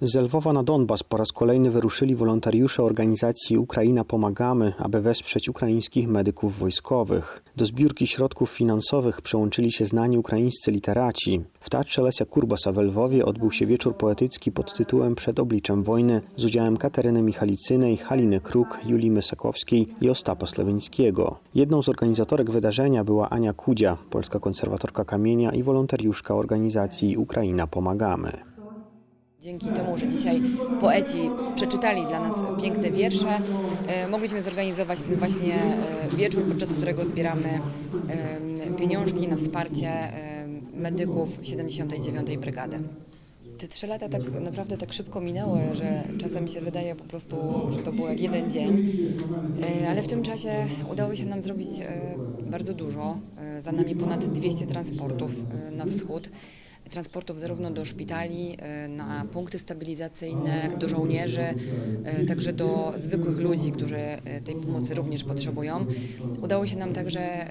Z Lwowa na Donbas po raz kolejny wyruszyli wolontariusze organizacji Ukraina Pomagamy, aby wesprzeć ukraińskich medyków wojskowych. Do zbiórki środków finansowych przyłączyli się znani ukraińscy literaci. W Teatrze Lesia Kurbasa w Lwowie odbył się wieczór poetycki pod tytułem Przed obliczem wojny z udziałem Kateryny Michalicynej, Haliny Kruk, Julii Mysakowskiej i Ostapa Slewińskiego. Jedną z organizatorek wydarzenia była Ania Kudzia, polska konserwatorka kamienia i wolontariuszka organizacji Ukraina Pomagamy. Dzięki temu, że dzisiaj poeci przeczytali dla nas piękne wiersze, e, mogliśmy zorganizować ten właśnie e, wieczór, podczas którego zbieramy e, pieniążki na wsparcie medyków 79. Brygady. Te trzy lata tak naprawdę tak szybko minęły, że czasem się wydaje po prostu, że to był jak jeden dzień, ale w tym czasie udało się nam zrobić bardzo dużo. Za nami ponad 200 transportów na wschód transportów zarówno do szpitali, e, na punkty stabilizacyjne, do żołnierzy, e, także do zwykłych ludzi, którzy e, tej pomocy również potrzebują. Udało się nam także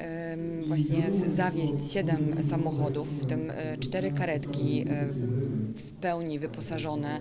właśnie z- zawieźć siedem samochodów, w tym cztery karetki w pełni wyposażone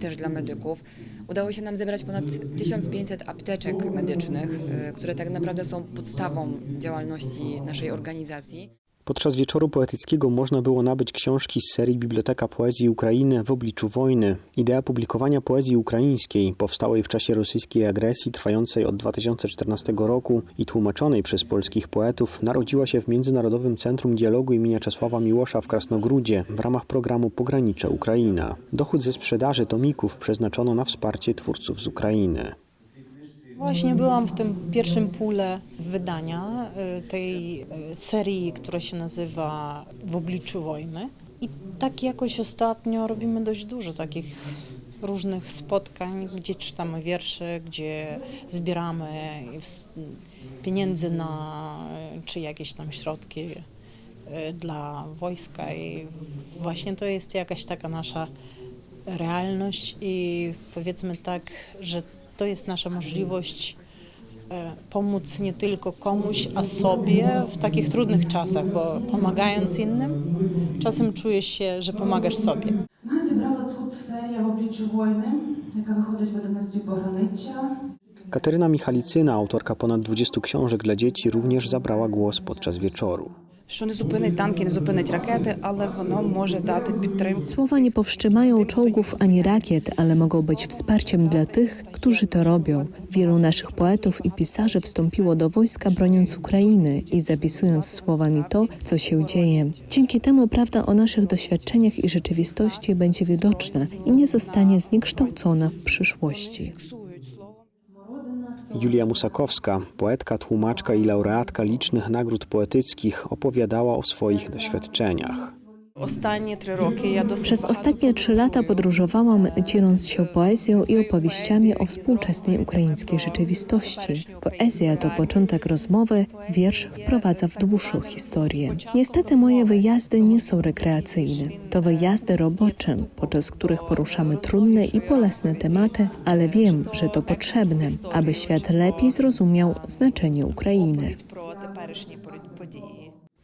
też dla medyków. Udało się nam zebrać ponad 1500 apteczek medycznych, które tak naprawdę są podstawą działalności naszej organizacji. Podczas wieczoru poetyckiego można było nabyć książki z serii Biblioteka Poezji Ukrainy w obliczu wojny. Idea publikowania poezji ukraińskiej, powstałej w czasie rosyjskiej agresji trwającej od 2014 roku i tłumaczonej przez polskich poetów, narodziła się w Międzynarodowym Centrum Dialogu imienia Czesława Miłosza w Krasnogródzie w ramach programu Pogranicze Ukraina. Dochód ze sprzedaży tomików przeznaczono na wsparcie twórców z Ukrainy. Właśnie byłam w tym pierwszym pule wydania y, tej y, serii, która się nazywa W obliczu wojny. I tak jakoś ostatnio robimy dość dużo takich różnych spotkań, gdzie czytamy wiersze, gdzie zbieramy pieniędzy na y, czy jakieś tam środki dla wojska i właśnie to jest jakaś taka nasza realność i powiedzmy tak, że to jest nasza możliwość e, pomóc nie tylko komuś, a sobie w takich trudnych czasach, bo pomagając innym, czasem czujesz się, że pomagasz sobie. No Nas zebrała tu seria w obliczu wojny, jaka wychodzi w 11 pogranicia. Kateryna Michalicyna, autorka ponad 20 książek dla dzieci, również zabrała głos podczas wieczoru що не зупинить танки, не зупинить ракети, але воно може дати підтримку. Słowa nie powstrzymają czołgów ani rakiet, ale mogą być wsparciem dla tych, którzy to robią. Wielu naszych poetów i pisarzy wstąpiło do wojska broniąc Ukrainy i zapisując słowami to, co się dzieje. Dzięki temu prawda o naszych doświadczeniach i rzeczywistości będzie widoczna i nie zostanie zniekształcona w przyszłości. Julia Musakowska, poetka, tłumaczka i laureatka licznych nagród poetyckich, opowiadała o swoich doświadczeniach. Przez ostatnie trzy lata podróżowałam, dzieląc się poezją i opowieściami o współczesnej ukraińskiej rzeczywistości. Poezja to początek rozmowy, wiersz wprowadza w dłuższą historię. Niestety moje wyjazdy nie są rekreacyjne. To wyjazdy robocze, podczas których poruszamy trudne i bolesne tematy, ale wiem, że to potrzebne, aby świat lepiej zrozumiał znaczenie Ukrainy.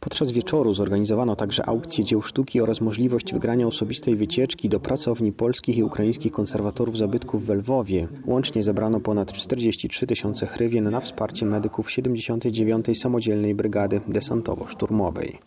Podczas wieczoru zorganizowano także aukcję dzieł sztuki oraz możliwość wygrania osobistej wycieczki do pracowni polskich i ukraińskich konserwatorów zabytków w Lwowie. Łącznie zebrano ponad 43 tysiące hrywien na wsparcie medyków 79. Samodzielnej Brygady Desantowo-Szturmowej.